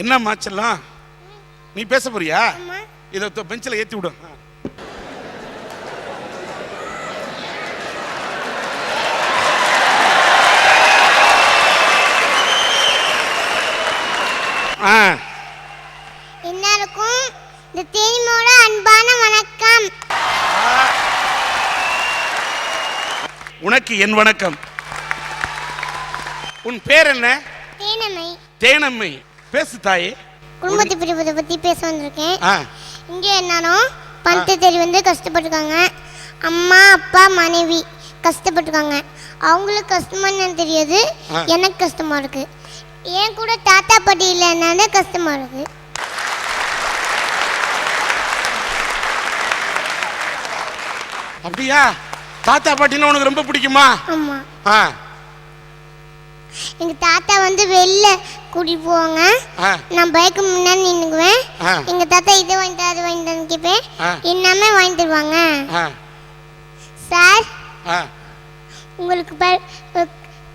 என்னம்மா செல்லம்? நீ பேச போறியா? இதை பெஞ்சில் ஏற்றி விடும் எல்லாருக்கும் இந்த தேனிமோட அன்பான வணக்கம். உனக்கு என் வணக்கம். உன் பேர் என்ன? தேனமை தேனம்மை. பேசு தாயே குடும்பத்தை பிரிவதை பற்றி பேச வந்திருக்கேன். இங்கே என்னன்னா பணத்தை தேடி வந்து கஷ்டப்பட்டிருக்காங்க. அம்மா அப்பா மனைவி கஷ்டப்பட்டிருக்காங்க. அவங்களுக்கு கஷ்டமா என்னன்னு தெரியாது. எனக்கு கஷ்டமா இருக்கு. என் கூட தாத்தா பாட்டி இல்லைன்னாலே கஷ்டமா இருக்கு. அப்படியா? தாத்தா பாட்டினா உனக்கு ரொம்ப பிடிக்குமா? ஆமா. எங்க தாத்தா வந்து வெளில கூட்டிட்டு போவாங்க ஆ. நான் பைக்கு முன்னாடி நின்னுக்குவேன். எங்க தாத்தா இதை வாங்கிட்டு அது வாங்கிட்டு கேட்பேன். எல்லாமே வாங்கி தருவாங்க? சார் உங்களுக்கு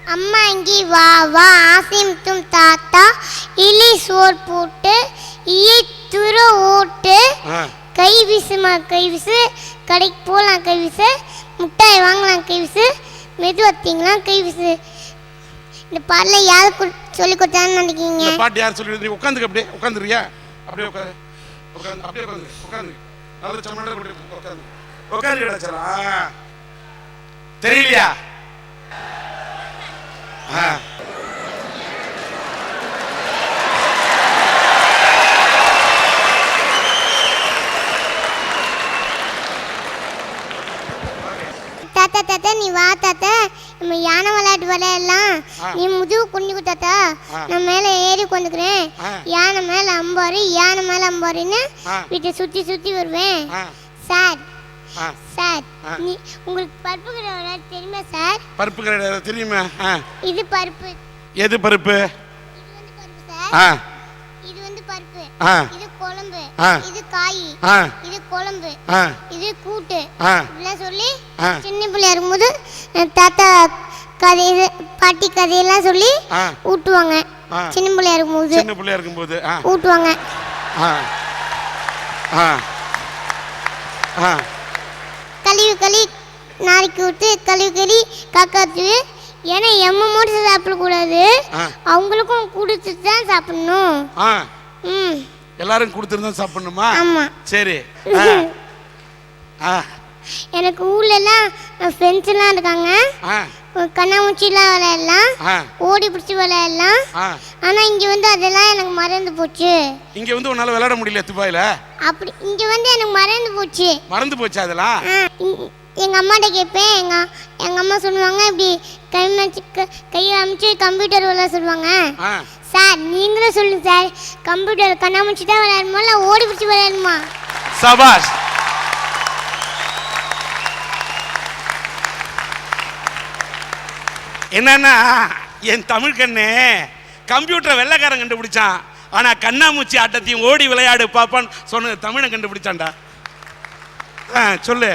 அம்மா இங்கே வா வா. ஆசிமுத்தும் தாத்தா இலி சோர் போட்டு ஈ துரு ஓட்டு கை வீசுமா கை வீசு. கடைக்கு போகலாம் கை வீசு. முட்டாய் வாங்கலாம் கை வீசு. மெது வத்தீங்களாம் கை வீசு. இந்த பாடல யார் சொல்லி கொடுத்தான்னு நினைக்கிறீங்க. பாட்டு யார் சொல்லி நீ உட்காந்துக்க அப்படியே உட்காந்துருக்கியா? அப்படியே உட்காந்து உட்காந்து அப்படியே உட்காந்து உட்காந்து நல்ல சம்மண்ட உட்காந்து உட்காந்து கிடச்சலா தெரியலையா? ஆ. தாத்தா தாத்தா நீ வா தாத்தா. நம்ம யானை விளையாட்டு விளையாடலாம். நீ முதுகு குனிக்கு தாத்தா. நான் மேலே ஏறி உட்காந்துக்கிறேன் ஆ. யானை மேலே அம்பாரு யானை மேலே அம்பாருன்னு. வீட்டை சுற்றி சுற்றி வருவேன். Sir sir. நீ உங்களுக்கு பருப்பு கடை தெரியுமா சார்? பருப்பு கிடையாது தெரியுமா? இது பருப்பு. எது பருப்பு? இது வந்து பருப்பு சார். இது வந்து பருப்பு. இது குழம்பு. இது காய். இது குழம்பு. இது கூட்டு. இப்படிலாம் சொல்லி. சின்ன பிள்ளையா இருக்கும்போது தாத்தா கதை பாட்டி கதையெல்லாம் சொல்லி ஊட்டுவாங்க. சின்ன பிள்ளையா இருக்கும்போது. சின்ன பிள்ளையா இருக்கும்போது ஊட்டுவாங்க. ஆ. ஆ. ஆ. கழுவி கழுவி நாளைக்கு விட்டு கழுவி கழுவி காக்காத்து ஏன்னா எம்ம மட்டும் சாப்பிடக்கூடாது. அவங்களுக்கும் கொடுத்துட்டு தான் சாப்பிடணும் ம். எல்லாரும் கொடுத்துருந்தா சாப்பிடணுமா? சரி. எனக்கு ஊர்லலாம் ஃப்ரெண்ட்ஸ் எல்லாம் இருக்காங்க. கண்ணாமூச்சிலாம் விளையாடலாம். ஓடி பிடிச்சி விளையாடலாம். ஆ. ஆனால் இங்கே வந்து அதெல்லாம் எனக்கு மறந்து போச்சு. இங்க வந்து உன்னால விளையாட முடியல துபாயில? அப்படி இங்கே வந்து எனக்கு மறந்து போச்சு. மறந்து போச்சு அதெல்லாம்? எங்க அம்மாட்ட கேட்பேன். எங்க எங்க அம்மா சொல்லுவாங்க இப்படி கை க- அமைச்சு கம்ப்யூட்டர் விளையாட சொல்லுவாங்க. ஆ. சார் நீங்களும் சொல்லுங்க சார். கம்ப்யூட்டர் கண்ணாமூச்சி தான் விளையாடணுமா இல்லை ஓடி பிடிச்சி விளையாடணுமா சபாஷ். என்னன்னா என் தமிழ் கண்ணு கம்ப்யூட்டரை வெள்ளைக்காரன் கண்டுபிடிச்சான். ஆனால் கண்ணாமூச்சி ஆட்டத்தையும் ஓடி விளையாடு பாப்பான்னு சொன்ன தமிழன் கண்டுபிடிச்சான்டா. ஆ சொல்லு.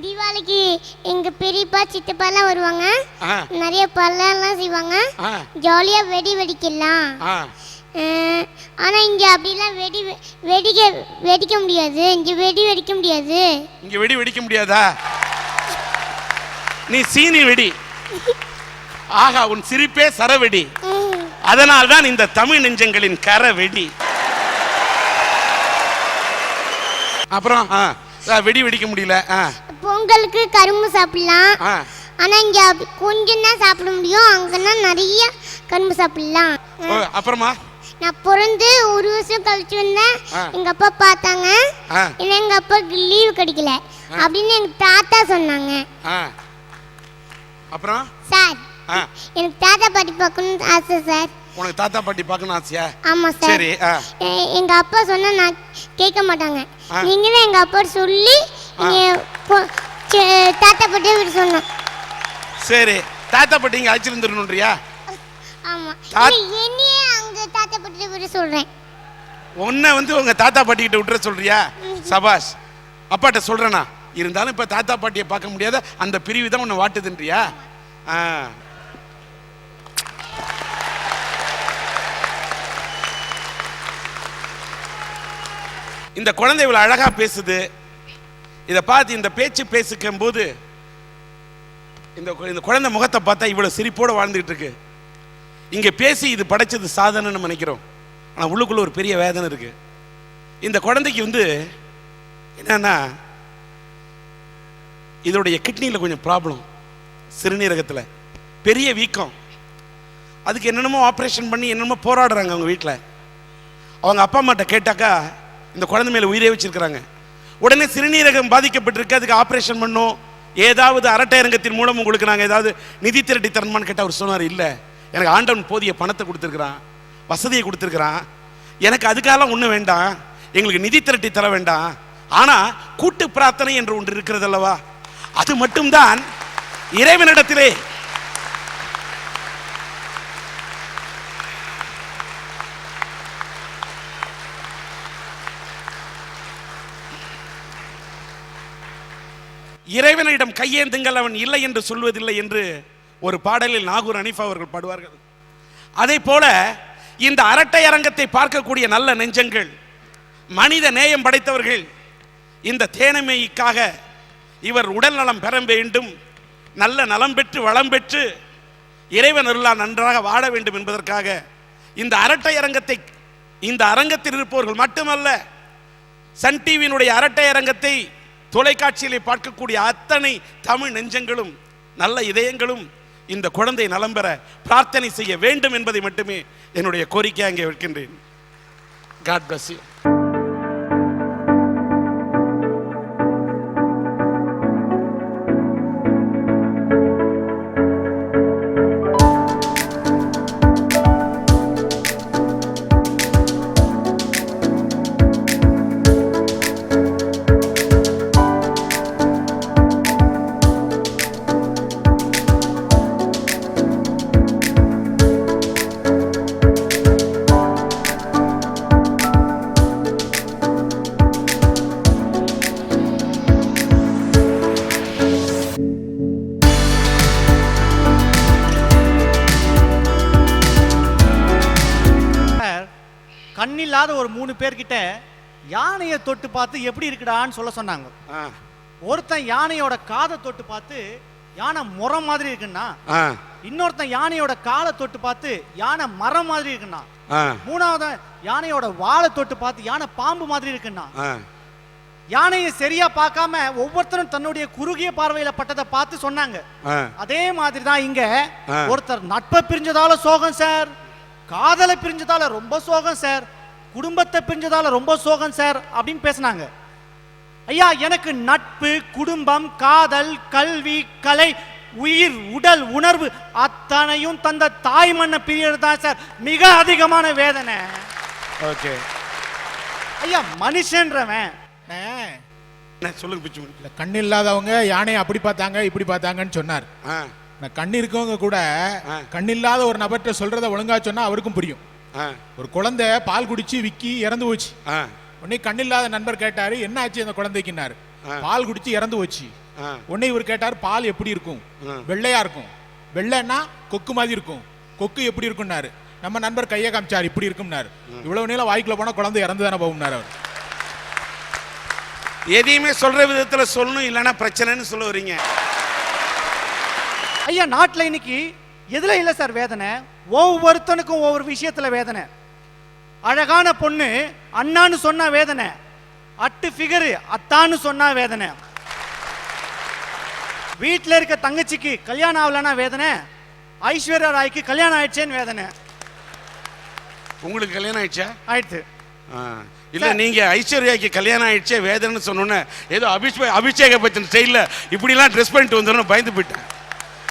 தீபாவளிக்கு எங்க பெரியப்பா சித்தப்பாலாம் வருவாங்க. நிறைய பழம்லாம் செய்வாங்க. ஆ. ஜாலியாக வெடி வெடிக்கலாம். ஆனா இங்க அப்படிலாம் வெடி வெடிக்க வெடிக்க முடியாது. இங்க வெடி வெடிக்க முடியாது. இங்க வெடி வெடிக்க முடியாதா? நீ சீனி வெடி. ஆகா உன் சிரிப்பே சரவெடி. அதனால்தான் இந்த தமிழ் நெஞ்சங்களின் கர வெடி அப்புறம் வெடி வெடிக்க முடியல பொங்கலுக்கு கரும்பு சாப்பிடலாம். ஆனா இங்க கொஞ்சம் தான் சாப்பிட முடியும். அங்கன்னா நிறைய கரும்பு சாப்பிடலாம். அப்புறமா? நான் பிறந்து ஒரு வருஷம் கழிச்சு வந்தேன். எங்க அப்பா பார்த்தாங்க. ஏன்னா எங்க அப்பாவுக்கு லீவு கிடைக்கல. அப்படின்னு எங்க தாத்தா சொன்னாங்க. அப்புறம்? சார் எனக்கு தாத்தா பாட்டி பார்க்கணும்னு ஆசை சார். உனக்கு தாத்தா பாட்டி பார்க்கணும் ஆசையா? ஆமா சார். சரி எங்க அப்பா சொன்னா நான் கேட்க மாட்டாங்க. நீங்க தான் எங்க அப்பா சொல்லி தாத்தா பாட்டி சொன்னேன் சரி தாத்தா பாட்டி இங்கே அழைச்சிருந்துருணுன்றியா உன்னை வந்து உங்க தாத்தா பாட்டி கிட்ட விட்டுற சொல்றியா? சபாஷ் அப்பாட்ட சொல்றேனா? இருந்தாலும் இப்ப தாத்தா பாட்டியை பார்க்க முடியாத அந்த பிரிவு தான் உன்னை வாட்டுதுன்றியா? இந்த குழந்தை இவ்வளவு அழகா பேசுது. இதை பார்த்து இந்த பேச்சு பேசிக்கும் போது இந்த இந்த குழந்தை முகத்தை பார்த்தா இவ்வளோ சிரிப்போடு வாழ்ந்துகிட்டு இருக்கு இங்கே பேசி இது படைச்சது சாதனைன்னு நினைக்கிறோம். ஆனால் உள்ளுக்குள்ள ஒரு பெரிய வேதனை இருக்கு. இந்த குழந்தைக்கு வந்து என்னன்னா இதோடைய கிட்னியில் கொஞ்சம் ப்ராப்ளம் சிறுநீரகத்தில். பெரிய வீக்கம். அதுக்கு என்னென்னமோ ஆப்ரேஷன் பண்ணி என்னென்னமோ போராடுறாங்க அவங்க வீட்டில் அவங்க அப்பா அம்மாட்ட கேட்டாக்கா இந்த குழந்தை மேலே உயிரே வச்சிருக்கிறாங்க. உடனே சிறுநீரகம் பாதிக்கப்பட்டிருக்கு அதுக்கு ஆப்ரேஷன் பண்ணோம். ஏதாவது அரட்டை அரங்கத்தின் மூலம் உங்களுக்கு நாங்கள் ஏதாவது நிதி திரட்டி தரணுமான்னு கேட்டால் அவர் சொன்னார் இல்லை. எனக்கு ஆண்டவன் போதிய பணத்தை கொடுத்துருக்குறான். வசதியை கொடுத்துருக்குறான். எனக்கு அதுக்காகலாம் ஒன்றும் வேண்டாம். எங்களுக்கு நிதி திரட்டி தர வேண்டாம். ஆனால் கூட்டு பிரார்த்தனை என்று ஒன்று இருக்கிறது அல்லவா? அது மட்டும்தான் இறைவனிடத்திலே இறைவனிடம் கையேந்துங்கள் அவன் இல்லை என்று சொல்வதில்லை என்று ஒரு பாடலில் நாகூர் அனிஃபா அவர்கள் பாடுவார்கள். அதே போல இந்த அரட்டை அரங்கத்தை பார்க்கக்கூடிய நல்ல நெஞ்சங்கள் மனித நேயம் படைத்தவர்கள் இந்த தேனமைக்காக இவர் உடல் நலம் பெற வேண்டும் நல்ல நலம் பெற்று வளம் பெற்று இறைவன் அருளா நன்றாக வாழ வேண்டும் என்பதற்காக இந்த அரட்டை அரங்கத்தை இந்த அரங்கத்தில் இருப்பவர்கள் மட்டுமல்ல சன் டிவியினுடைய அரட்டை அரங்கத்தை தொலைக்காட்சியிலே பார்க்கக்கூடிய அத்தனை தமிழ் நெஞ்சங்களும் நல்ல இதயங்களும் இந்த குழந்தை நலம் பெற பிரார்த்தனை செய்ய வேண்டும் என்பதை மட்டுமே என்னுடைய கோரிக்கை அங்கே வைக்கின்றேன். காட் பிளஸ் யூ கண்ணில்லாத ஒரு மூணு பேர்கிட்ட யானையை தொட்டு பார்த்து எப்படி இருக்குடான்னு சொல்ல சொன்னாங்க. ஒருத்தன் யானையோட காதை தொட்டு பார்த்து யானை முறம் மாதிரி இருக்குன்னா இன்னொருத்தன் யானையோட காலை தொட்டு பார்த்து யானை மரம் மாதிரி இருக்குன்னா மூணாவது யானையோட வாழை தொட்டு பார்த்து யானை பாம்பு மாதிரி இருக்குன்னா யானையை சரியா பார்க்காம ஒவ்வொருத்தரும் தன்னுடைய குறுகிய பார்வையில பட்டதை பார்த்து சொன்னாங்க. அதே மாதிரி தான் இங்க. ஒருத்தர் நட்பை பிரிஞ்சதால சோகம் சார். காதலை பிரிஞ்சதால ரொம்ப சோகம் சார். குடும்பத்தை பிரிஞ்சதால ரொம்ப சோகம் சார் அப்படின்னு பேசினாங்க. ஐயா எனக்கு நட்பு குடும்பம் காதல் கல்வி கலை உயிர் உடல் உணர்வு அத்தனையும் தந்த தாய் மண்ணை பிரியறது தான் சார். மிக அதிகமான வேதனை. ஓகே. ஐயா மனுஷன்றவன். சொல்லுங்க பிச்சு இல்ல கண் இல்லாதவங்க யானையை அப்படி பார்த்தாங்க இப்படி பார்த்தாங்கன்னு சொன்னார். ஆ. நான் கண் இருக்கவங்க கூட ஆ. கண் இல்லாத ஒரு நபர்கிட்ட சொல்றத ஒழுங்கா சொன்னா அவருக்கும் புரியும். ஒரு குழந்தை பால் குடிச்சு விக்கி இறந்து போச்சு. ஆ. உடனே கண் இல்லாத நண்பர் கேட்டாரு என்ன ஆச்சு அந்த குழந்தைக்குன்னாரு? ஆ. பால் குடிச்சு இறந்து போச்சு. ஆ. உடனே இவர் கேட்டார் பால் எப்படி இருக்கும். வெள்ளையா இருக்கும். வெள்ளைன்னா கொக்கு மாதிரி இருக்கும். கொக்கு எப்படி இருக்கும்னாரு? நம்ம நண்பர் கையை காமிச்சார் இப்படி இருக்கும்னாரு. இவ்வளவு நீளம் வாய்க்குள்ள போனா குழந்தை இறந்து தானே போகும்னாரு அவர். எதையுமே சொல்ற விதத்துல சொல்லணும் இல்லைன்னா பிரச்சனைன்னு சொல்ல வரீங்க. ஐயா நாட்டில் இன்னைக்கு எதுல இல்லை சார் வேதனை? ஒவ்வொருத்தனுக்கும் ஒவ்வொரு விஷயத்துல வேதனை. அழகான பொண்ணு அண்ணான்னு சொன்னா வேதனை. அட்டு ஃபிகரு அத்தான்னு சொன்னா வேதனை. வீட்டில் இருக்க தங்கச்சிக்கு கல்யாணம் ஆகலன்னா வேதனை. ஐஸ்வர்யா ராய்க்கு கல்யாணம் ஆயிடுச்சேன்னு வேதனை. உங்களுக்கு கல்யாணம் ஆயிடுச்சா? ஆயிடுச்சு. இல்ல நீங்க ஐஸ்வர்யாக்கு கல்யாணம் ஆயிடுச்சே வேதனைன்னு சொன்னோன்னே ஏதோ அபிஷே அபிஷேக பச்சன் ஸ்டைல்ல இப்படிலாம் ட்ரெஸ் பண்ணிட்டு வந்துடும் பயந்து போயிட்டேன்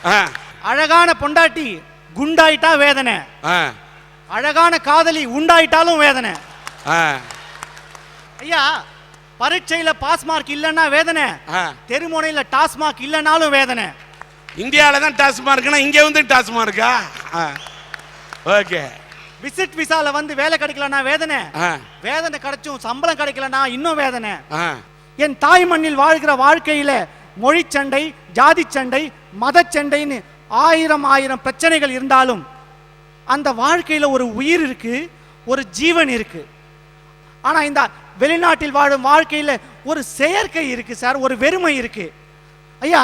ஆ. அழகான பொண்டாட்டி குண்டாயிட்டா வேதனை. அழகான காதலி உண்டாயிட்டாலும் வேதனை. ஐயா பரீட்சையில பாஸ் மார்க் இல்லைன்னா வேதனை. தெருமுனையில டாஸ்மாக் இல்லைனாலும் வேதனை. இந்தியாவில் தான் டாஸ்மார்க்குன்னா இங்கே வந்து டாஸ்மார்க்கா ஓகே. விசிட் விசால வந்து வேலை கிடைக்கலனா வேதனை. வேதனை கிடைச்சும் சம்பளம் கிடைக்கலனா இன்னும் வேதனை. என் தாய் மண்ணில் வாழ்கிற வாழ்க்கையில மொழி சண்டை ஜாதி சண்டை மத சண்டைன்னு ஆயிரம் ஆயிரம் பிரச்சனைகள் இருந்தாலும் அந்த வாழ்க்கையில் ஒரு உயிர் இருக்கு ஒரு ஜீவன் இருக்கு. ஆனால் இந்த வெளிநாட்டில் வாழும் வாழ்க்கையில் ஒரு செயற்கை இருக்கு சார் ஒரு வெறுமை இருக்கு. ஐயா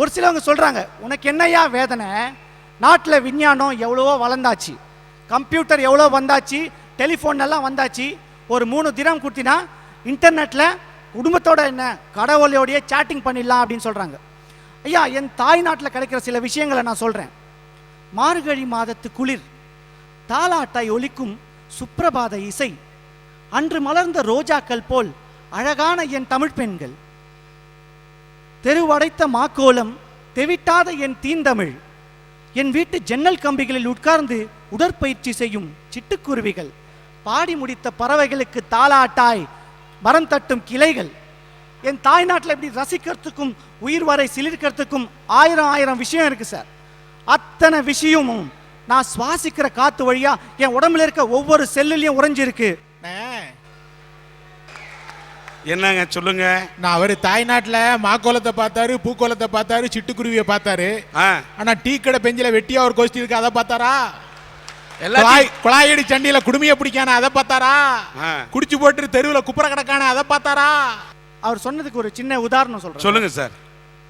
ஒரு சிலவங்க சொல்கிறாங்க உனக்கு என்னையா வேதனை? நாட்டில் விஞ்ஞானம் எவ்வளவோ வளர்ந்தாச்சு. கம்ப்யூட்டர் எவ்வளோ வந்தாச்சு டெலிஃபோன் எல்லாம் வந்தாச்சு. ஒரு மூணு தினம் கொடுத்தினா இன்டர்நெட்டில் குடும்பத்தோட என்ன கடவுளோடைய சேட்டிங் பண்ணிடலாம் அப்படின்னு சொல்கிறாங்க ஐயா என் தாய்நாட்டில் கிடைக்கிற சில விஷயங்களை நான் சொல்கிறேன் மார்கழி மாதத்து குளிர் தாலாட்டாய் ஒலிக்கும் சுப்பிரபாத இசை அன்று மலர்ந்த ரோஜாக்கள் போல் அழகான என் தமிழ் பெண்கள் தெருவடைத்த மாக்கோலம் தெவிட்டாத என் தீந்தமிழ் என் வீட்டு ஜன்னல் கம்பிகளில் உட்கார்ந்து உடற்பயிற்சி செய்யும் சிட்டுக்குருவிகள் பாடி முடித்த பறவைகளுக்கு தாளாட்டாய் மரம் தட்டும் கிளைகள் என் தாய்நாட்டில் இப்படி ரசிக்கிறதுக்கும் உயிர் வரை சிலிர்க்கிறதுக்கும் ஆயிரம் ஆயிரம் விஷயம் இருக்கு சார். அத்தனை விஷயமும் நான் சுவாசிக்கிற காத்து வழியா என் உடம்புல இருக்க ஒவ்வொரு செல்லுலயும் உறைஞ்சிருக்கு. என்னங்க சொல்லுங்க. நான் அவரு தாய்நாட்டுல மாக்கோலத்தை பார்த்தாரு பூக்கோலத்தை பார்த்தாரு சிட்டுக்குருவியை பார்த்தாரு. ஆ, ஆனா டீ கடை பெஞ்சில வெட்டியா ஒரு கோஷ்டி இருக்கு அதை பார்த்தாரா? குழாய் குழாயடி சண்டியில குடுமைய பிடிக்கான அதை பார்த்தாரா? ஆ. குடிச்சு போட்டு தெருவுல குப்புற கிடக்கான அதை பார்த்தாரா? அவர் சொன்னதுக்கு ஒரு சின்ன உதாரணம் சொல்றேன். சொல்லுங்க சார்.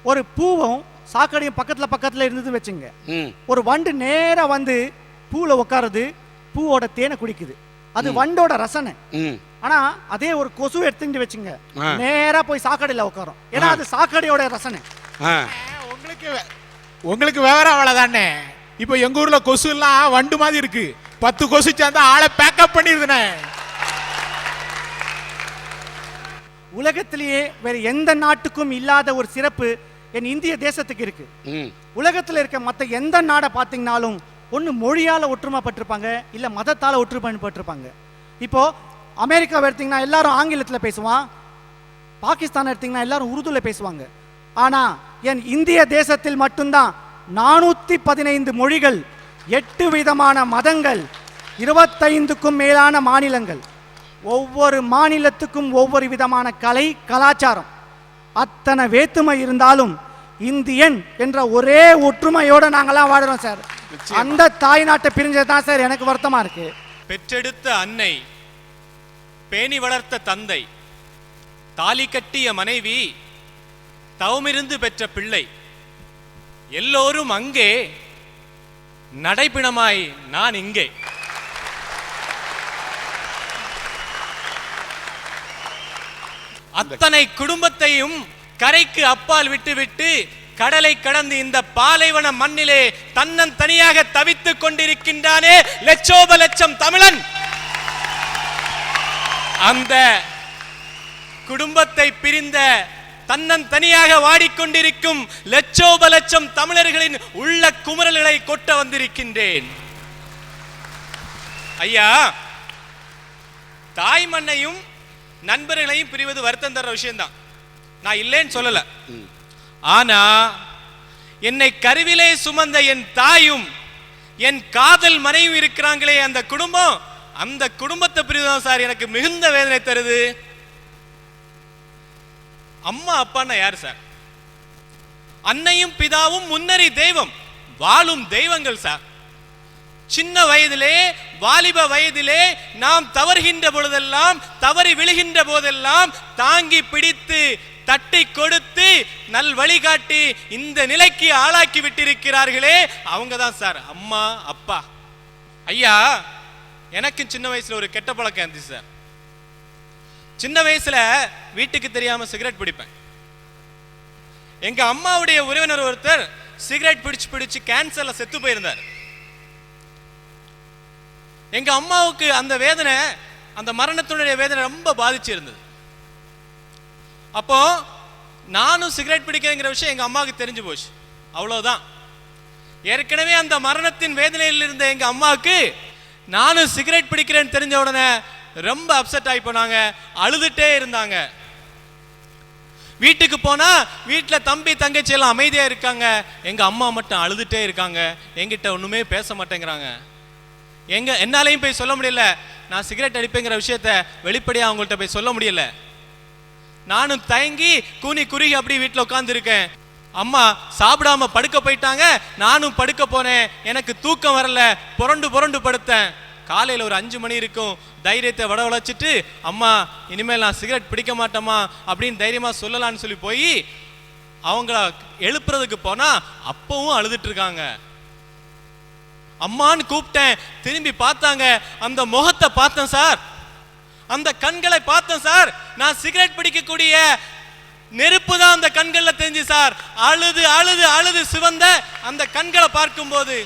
ஒரு பூவும் சாக்கடையும் பக்கத்துல பக்கத்துல இருந்தது வச்சுங்க. ம். ஒரு வண்டு நேரா வந்து பூல உட்காருது பூவோட தேனை குடிக்குது. அது வண்டோட ரசனை. ம். ஆனா அதே ஒரு கொசு எடுத்துட்டு வச்சுங்க. நேரா போய் சாக்கடையில உட்காரும் ஏன்னா அது சாக்கடையோட ரசனை. உங்களுக்கு உங்களுக்கு விவரம் அவ்வளவுதானே? இப்போ எங்க ஊர்ல கொசு எல்லாம் வண்டு மாதிரி இருக்கு. பத்து கொசு சேர்ந்தா ஆளை பேக்கப் பண்ணிருதுனே. உலகத்திலேயே வேற எந்த நாட்டுக்கும் இல்லாத ஒரு சிறப்பு என் இந்திய தேசத்துக்கு இருக்கு. உலகத்தில் இருக்க மற்ற எந்த நாடை பார்த்தீங்கனாலும் ஒன்று மொழியால் ஒற்றுமைப்பட்டிருப்பாங்க இல்லை மதத்தால் ஒற்றுமைப்பட்டிருப்பாங்க. இப்போ அமெரிக்காவை எடுத்தீங்கன்னா எல்லாரும் ஆங்கிலத்தில் பேசுவான் பாகிஸ்தான் எடுத்தீங்கன்னா எல்லாரும் உருதுல பேசுவாங்க. ஆனால் என் இந்திய தேசத்தில் மட்டும்தான் நானூற்றி பதினைந்து மொழிகள் எட்டு விதமான மதங்கள் இருபத்தைந்துக்கும் மேலான மாநிலங்கள். ஒவ்வொரு மாநிலத்துக்கும் ஒவ்வொரு விதமான கலை கலாச்சாரம். அத்தனை வேற்றுமை இருந்தாலும் இந்தியன் என்ற ஒரே ஒற்றுமையோட நாங்கெல்லாம் வாடுறோம் சார். அந்த தாய் நாட்டை பிரிஞ்சது தான் சார் எனக்கு வருத்தமா இருக்கு. பெற்றெடுத்த அன்னை பேணி வளர்த்த தந்தை தாலி கட்டிய மனைவி தவமிருந்து பெற்ற பிள்ளை எல்லோரும் அங்கே நடைப்பிணமாய் நான் இங்கே. அத்தனை குடும்பத்தையும் கரைக்கு அப்பால் விட்டுவிட்டு கடலை கடந்து இந்த பாலைவன மண்ணிலே தன்னன் தனியாக தவித்துக் கொண்டிருக்கின்றானே. லட்சோப லட்சம் தமிழன்! அந்த குடும்பத்தை பிரிந்த தன்னன் தனியாக வாடிக்கொண்டிருக்கும் லட்சோப லட்சம் தமிழர்களின் உள்ள குமரல்களை கொட்ட வந்திருக்கின்றேன். ஐயா தாய் மண்ணையும் நண்பர்களையும் பிரிவது வருத்தம் தர்ற விஷயம்தான். நான் இல்லைன்னு சொல்லல. ஆனா என்னை கருவிலே சுமந்த என் தாயும் என் காதல் மனைவி இருக்கிறாங்களே அந்த குடும்பம் அந்த குடும்பத்தை பிரிவுதான் சார் எனக்கு மிகுந்த வேதனை தருது. அம்மா அப்பான்னா யார் சார்? அன்னையும் பிதாவும் முன்னறி தெய்வம் வாழும் தெய்வங்கள் சார். சின்ன வயதிலே வாலிப வயதிலே நாம் தவறுகின்ற பொழுதெல்லாம் தவறி விழுகின்ற போதெல்லாம் தாங்கி பிடித்து தட்டி கொடுத்து நல் வழிகாட்டி இந்த நிலைக்கு ஆளாக்கி விட்டிருக்கிறார்களே அவங்க தான் சார் அம்மா அப்பா. ஐயா எனக்கு சின்ன வயசுல ஒரு கெட்ட பழக்கம் இருந்துச்சு சார். சின்ன வயசுல வீட்டுக்கு தெரியாம சிகரெட் பிடிப்பேன். எங்க அம்மாவுடைய உறவினர் ஒருத்தர் சிகரெட் பிடிச்சு பிடிச்சு கேன்சர்ல செத்து போயிருந்தார். எங்க அம்மாவுக்கு அந்த வேதனை அந்த மரணத்தினுடைய வேதனை ரொம்ப பாதிச்சிருந்தது. அப்போ நானும் சிகரெட் பிடிக்கிறேங்கிற விஷயம் எங்க அம்மாவுக்கு தெரிஞ்சு போச்சு. அவ்வளவுதான். ஏற்கனவே அந்த மரணத்தின் வேதனையில் இருந்த எங்க அம்மாவுக்கு நானும் சிகரெட் பிடிக்கிறேன்னு தெரிஞ்ச உடனே ரொம்ப அப்செட் ஆகி போனாங்க அழுதுட்டே இருந்தாங்க. வீட்டுக்கு போனா வீட்டில் தம்பி தங்கச்சி எல்லாம் அமைதியாக இருக்காங்க. எங்க அம்மா மட்டும் அழுதுட்டே இருக்காங்க. எங்கிட்ட ஒண்ணுமே பேச மாட்டேங்கிறாங்க. எங்க என்னாலையும் போய் சொல்ல முடியல. நான் சிகரெட் அடிப்பேங்கிற விஷயத்த வெளிப்படையா அவங்கள்ட்ட போய் சொல்ல முடியல. நானும் தயங்கி கூனி குறுகி அப்படி வீட்டில் உட்காந்துருக்கேன் அம்மா சாப்பிடாம படுக்க போயிட்டாங்க. நானும் படுக்க போனேன். எனக்கு தூக்கம் வரல. புரண்டு புரண்டு படுத்தேன். காலையில் ஒரு அஞ்சு மணி இருக்கும். தைரியத்தை வட வளைச்சிட்டு அம்மா இனிமேல் நான் சிகரெட் பிடிக்க மாட்டேம்மா அப்படின்னு தைரியமாக சொல்லலாம்னு சொல்லி போய் அவங்கள எழுப்புறதுக்கு போனா அப்பவும் அழுதுட்டு இருக்காங்க. அம்மான்னு கூப்பிட்டேன். திரும்பி பார்த்தாங்க. அந்த முகத்தை பார்த்தேன் சார். அந்த கண்களை பார்த்தேன் சார். நான் சிகரெட் பிடிக்கக்கூடிய நெருப்பு தான் அந்த கண்களில் தெரிஞ்சு சார். அழுது அழுது அழுது சிவந்த அந்த கண்களை பார்க்கும்போது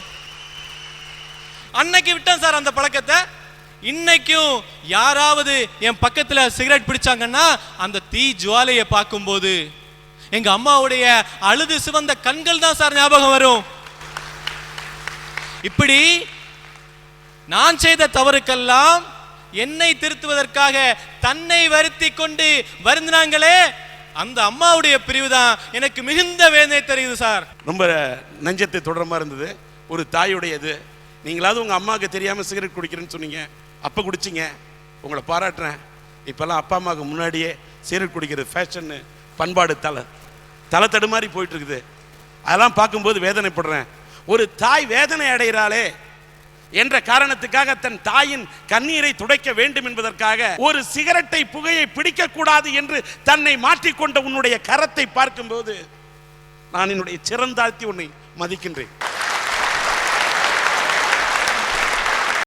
அன்னைக்கு விட்டேன் சார் அந்த பழக்கத்தை. இன்னைக்கும் யாராவது என் பக்கத்தில் சிகரெட் பிடிச்சாங்கன்னா அந்த தீ ஜுவாலையை பார்க்கும்போது எங்கள் அம்மாவுடைய அழுது சிவந்த கண்கள் தான் சார் ஞாபகம் வரும். இப்படி நான் செய்த தவறுக்கெல்லாம் என்னை திருத்துவதற்காக தன்னை வருத்தி கொண்டு வருந்தினாங்களே அந்த அம்மாவுடைய பிரிவு தான் எனக்கு மிகுந்த வேதனை தெரியுது சார். ரொம்ப நெஞ்சத்தை தொடரமாக இருந்தது. ஒரு தாயுடையது. நீங்களாவது உங்க அம்மாவுக்கு தெரியாம சிகரெட் குடிக்கிறேன்னு சொன்னீங்க. அப்ப குடிச்சிங்க. உங்களை பாராட்டுறேன். இப்பெல்லாம் அப்பா அம்மாவுக்கு முன்னாடியே சிகரெட் குடிக்கிறது ஃபேஷன்னு பண்பாடு தலை தலை தடுமாறி போயிட்டு இருக்குது. அதெல்லாம் பார்க்கும்போது வேதனைப்படுறேன். ஒரு தாய் வேதனை அடைகிறாளே என்ற காரணத்துக்காக தன் தாயின் கண்ணீரை துடைக்க வேண்டும் என்பதற்காக ஒரு சிகரெட்டை புகையை பிடிக்க கூடாது என்று தன்னை மாற்றிக்கொண்ட உன்னுடைய கரத்தை பார்க்கும்போது நான் என்னுடைய சிறந்தாழ்த்தி உன்னை மதிக்கின்றேன்.